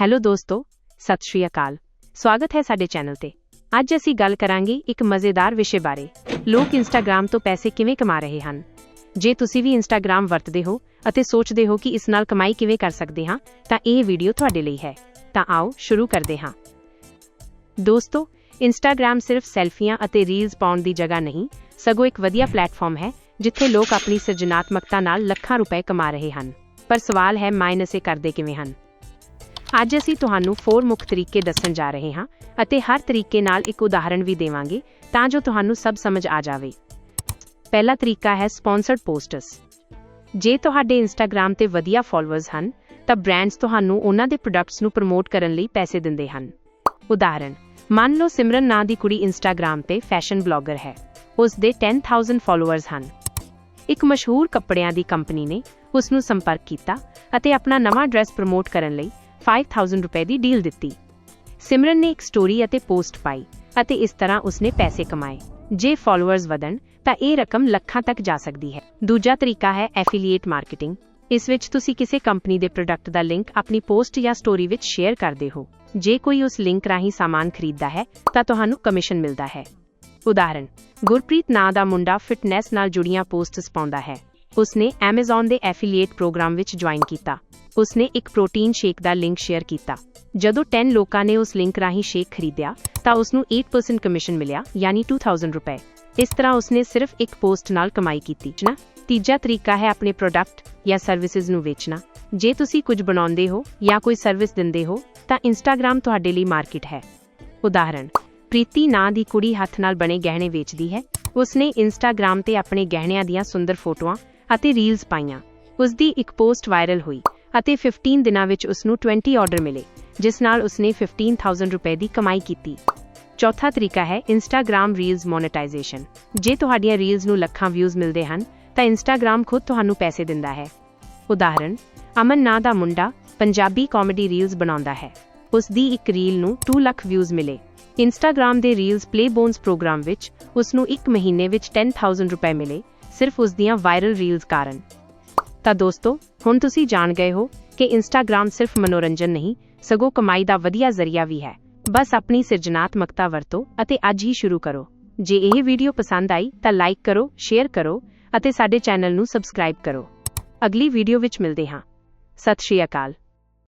Hello ਦੋਸਤੋ, ਸਤਿ ਸ਼੍ਰੀ ਅਕਾਲ। ਸਵਾਗਤ ਹੈ ਸਾਡੇ ਚੈਨਲ ਤੇ। ਅੱਜ ਅਸੀਂ ਗੱਲ ਕਰਾਂਗੇ ਇੱਕ ਮਜ਼ੇਦਾਰ ਵਿਸ਼ੇ ਬਾਰੇ। ਲੋਕ ਇੰਸਟਾਗ੍ਰam ਤੋਂ ਪੈਸੇ ਕਿਵੇਂ ਕਮਾ ਰਹੇ ਹਨ? ਜੇ ਤੁਸੀਂ ਵੀ ਇੰਸਟਾਗ੍ਰam ਵਰਤਦੇ ਹੋ ਅਤੇ ਸੋਚਦੇ ਹੋ ਕਿ ਇਸ ਨਾਲ ਕਮਾਈ ਕਿਵੇਂ ਕਰ ਸਕਦੇ ਹਾਂ, ਤਾਂ ਇਹ ਵੀਡੀਓ ਤੁਹਾਡੇ ਲਈ ਹੈ। ਤਾਂ ਆਓ ਸ਼ੁਰੂ ਕਰਦੇ ਹਾਂ। ਦੋਸਤੋ ਇੰਸਟਾਗ੍ਰam ਸਿਰਫ ਸੈਲਫੀਆਂ ਅਤੇ ਰੀਲਸ ਪਾਉਣ ਦੀ ਜਗ੍ਹਾ ਨਹੀਂ, ਸਗੋਂ ਇੱਕ ਵਧੀਆ ਪਲੇਟਫਾਰਮ ਹੈ, ਜਿੱਥੇ ਲੋਕ ਆਪਣੀ ਸਿਰਜਣਾਤਮਕਤਾ ਨਾਲ ਲੱਖਾਂ ਰੁਪਏ ਕਮਾ ਰਹੇ ਹਨ। ਪਰ ਸਵਾਲ ਹੈ ਮਾਇਨਸ ਇਹ ਕਰਦੇ ਕਿਵੇਂ ਹਨ? ਅੱਜ ਅਸੀਂ ਤੁਹਾਨੂੰ 4 ਮੁੱਖ ਤਰੀਕੇ ਦੱਸਣ ਜਾ ਰਹੇ ਹਾਂ ਅਤੇ ਹਰ ਤਰੀਕੇ ਨਾਲ ਇੱਕ ਉਦਾਹਰਣ ਵੀ ਦੇਵਾਂਗੇ ਤਾਂ ਜੋ ਤੁਹਾਨੂੰ ਸਭ ਸਮਝ ਆ ਜਾਵੇ। ਪਹਿਲਾ ਤਰੀਕਾ ਹੈ ਸਪਾਂਸਰਡ ਪੋਸਟਸ ਜੇ ਤੁਹਾਡੇ ਇੰਸਟਾਗ੍ਰam ਤੇ ਵਧੀਆ ਫਾਲੋਅਰਸ ਹਨ, ਤਾਂ ਬ੍ਰਾਂਡਸ ਤੁਹਾਨੂੰ ਉਹਨਾਂ ਦੇ ਪ੍ਰੋਡਕਟਸ ਨੂੰ ਪ੍ਰਮੋਟ ਕਰਨ ਲਈ ਪੈਸੇ ਦਿੰਦੇ ਹਨ। ਉਦਾਹਰਣ, ਮੰਨ ਲਓ ਸਿਮਰਨ ਨਾਂ ਦੀ ਕੁੜੀ ਇੰਸਟਾਗ੍ਰam ਤੇ ਫੈਸ਼ਨ ਬਲੌਗਰ ਹੈ। ਉਸ ਦੇ 10000 ਫਾਲੋਅਰਸ ਹਨ। ਇੱਕ ਮਸ਼ਹੂਰ ਕੱਪੜਿਆਂ ਦੀ ਕੰਪਨੀ ਨੇ ਉਸ ਨੂੰ ਸੰਪਰਕ ਕੀਤਾ ਅਤੇ ਆਪਣਾ ਨਵਾਂ ਡਰੈਸ ਪ੍ਰਮੋਟ ਕਰਨ ਲਈ 5000 ਰੁਪਏ ਦੀ ਡੀਲ ਦਿੱਤੀ। ਸਿਮਰਨ ਨੇ ਇੱਕ ਸਟੋਰੀ ਅਤੇ ਪੋਸਟ ਪਾਈ ਅਤੇ ਇਸ ਤਰ੍ਹਾਂ ਉਸਨੇ ਪੈਸੇ ਕਮਾਏ। ਜੇ ਫਾਲੋਅਰਸ ਵਧਣ, ਤਾਂ ਇਹ ਰਕਮ ਲੱਖਾਂ ਤੱਕ ਜਾ ਸਕਦੀ ਹੈ। ਦੂਜਾ ਤਰੀਕਾ ਹੈ ਐਫੀਲੀਏਟ ਮਾਰਕੀਟਿੰਗ ਇਸ ਵਿੱਚ ਤੁਸੀਂ ਕਿਸੇ ਕੰਪਨੀ ਦੇ ਪ੍ਰੋਡਕਟ ਦਾ ਲਿੰਕ ਆਪਣੀ ਪੋਸਟ ਜਾਂ ਸਟੋਰੀ ਵਿੱਚ ਸ਼ੇਅਰ ਕਰਦੇ ਹੋ। ਜੇ ਕੋਈ ਉਸ ਲਿੰਕ ਰਾਹੀਂ ਸਾਮਾਨ ਖਰੀਦਦਾ ਹੈ, ਤਾਂ ਤੁਹਾਨੂੰ ਕਮਿਸ਼ਨ ਮਿਲਦਾ ਹੈ। ਉਦਾਹਰਣ ਗੁਰਪ੍ਰੀਤ ਨਾਂ ਦਾ ਮੁੰਡਾ ਫਿਟਨੈਸ ਨਾਲ ਜੁੜੀਆਂ ਪੋਸਟਸ ਪਾਉਂਦਾ ਹੈ। ਉਸਨੇ Amazon ਦੇ ਐਫੀਲੀਏਟ ਪ੍ਰੋਗਰਾਮ ਵਿੱਚ ਜੁਆਇਨ ਕੀਤਾ। ਉਸਨੇ ਇੱਕ ਪ੍ਰੋਟੀਨ ਸ਼ੇਕ ਦਾ ਲਿੰਕ ਸ਼ੇਅਰ ਕੀਤਾ। ਜਦੋਂ 10 ਲੋਕਾਂ ਨੇ ਉਸ ਲਿੰਕ ਰਾਹੀਂ ਸ਼ੇਕ ਖਰੀਦਿਆ, ਤਾਂ ਉਸਨੂੰ 8% ਕਮਿਸ਼ਨ ਮਿਲਿਆ, ਯਾਨੀ 2000 ਰੁਪਏ। ਇਸ ਤਰ੍ਹਾਂ ਉਸਨੇ ਸਿਰਫ ਇੱਕ ਪੋਸਟ ਨਾਲ ਕਮਾਈ ਕੀਤੀ ਨਾ? ਤੀਜਾ ਤਰੀਕਾ ਹੈ ਆਪਣੇ ਪ੍ਰੋਡਕਟ ਜਾਂ ਸਰਵਿਸਿਜ਼ ਨੂੰ ਵੇਚਣਾ। ਜੇ ਤੁਸੀਂ ਕੁਝ ਬਣਾਉਂਦੇ ਹੋ ਜਾਂ ਕੋਈ ਸਰਵਿਸ ਦਿੰਦੇ ਹੋ, ਤਾਂ ਇੰਸਟਾਗ੍ਰam ਤੁਹਾਡੇ ਲਈ ਮਾਰਕੀਟ ਹੈ। ਉਦਾਹਰਣ ਪ੍ਰੀਤੀ ਨਾਂ ਦੀ ਕੁੜੀ ਹੱਥ ਨਾਲ ਬਣੇ ਗਹਿਣੇ ਵੇਚਦੀ ਹੈ। ਉਸਨੇ ਇੰਸਟਾਗ੍ਰam ਤੇ ਆਪਣੇ ਗਹਿਣਿਆਂ ਦੀਆਂ ਸੁੰਦਰ ਫੋਟੋਆਂ ਅਤੇ ਰੀਲਸ ਪਾਈਆਂ। ਉਸ ਦੀ ਇੱਕ ਪੋਸਟ ਵਾਇਰਲ ਹੋਈ ਅਤੇ 15 ਦਿਨਾਂ ਵਿੱਚ ਉਸ ਨੂੰ 20 ਆਰਡਰ ਮਿਲੇ, ਜਿਸ ਨਾਲ ਉਸਨੇ 15000 ਰੁਪਏ ਦੀ ਕਮਾਈ ਕੀਤੀ। ਚੌਥਾ ਤਰੀਕਾ ਹੈ ਇੰਸਟਾਗ੍ਰam ਰੀਲਸ ਮੋਨੇਟਾਈਜੇਸ਼ਨ ਜੇ ਤੁਹਾਡੀਆਂ ਰੀਲਸ ਨੂੰ ਲੱਖਾਂ ਵਿਊਜ਼ ਮਿਲਦੇ ਹਨ, ਤਾਂ ਇੰਸਟਾਗ੍ਰam ਖੁਦ ਤੁਹਾਨੂੰ ਪੈਸੇ ਦਿੰਦਾ ਹੈ। ਉਦਾਹਰਣ ਅਮਨ ਨਾਂ ਦਾ ਮੁੰਡਾ ਪੰਜਾਬੀ ਕਾਮੇਡੀ ਰੀਲਸ ਬਣਾਉਂਦਾ ਹੈ। ਉਸ ਦੀ ਇੱਕ ਰੀਲ ਨੂੰ 2 ਲੱਖ ਵਿਊਜ਼ ਮਿਲੇ। ਇੰਸਟਾਗ੍ਰam ਦੇ ਰੀਲਸ ਪਲੇ ਬੋਨਸ ਪ੍ਰੋਗਰਾਮ ਵਿੱਚ ਉਸ ਨੂੰ ਇੱਕ ਮਹੀਨੇ ਵਿੱਚ 10000 ਰੁਪਏ ਮਿਲੇ ਸਿਰਫ ਉਸ ਦੀਆਂ ਵਾਇਰਲ ਰੀਲਸ ਕਾਰਨ। ਤਾਂ ਦੋਸਤੋ, ਹੁਣ ਤੁਸੀਂ ਜਾਣ ਗਏ ਹੋ ਕਿ ਇੰਸਟਾਗ੍ਰam ਸਿਰਫ ਮਨੋਰੰਜਨ ਨਹੀਂ, ਸਗੋਂ ਕਮਾਈ ਦਾ ਵਧੀਆ ਜ਼ਰੀਆ ਵੀ ਹੈ। ਬਸ ਆਪਣੀ ਸਿਰਜਣਾਤਮਕਤਾ ਵਰਤੋ ਅਤੇ ਅੱਜ ਹੀ ਸ਼ੁਰੂ ਕਰੋ। ਜੇ ਇਹ ਵੀਡੀਓ ਪਸੰਦ ਆਈ, ਤਾਂ ਲਾਈਕ ਕਰੋ ਸ਼ੇਅਰ ਕਰੋ ਅਤੇ ਸਾਡੇ ਚੈਨਲ ਨੂੰ ਸਬਸਕ੍ਰਾਈਬ ਕਰੋ। ਅਗਲੀ ਵੀਡੀਓ ਵਿੱਚ ਮਿਲਦੇ ਹਾਂ। ਸਤਿ ਸ਼੍ਰੀ ਅਕਾਲ।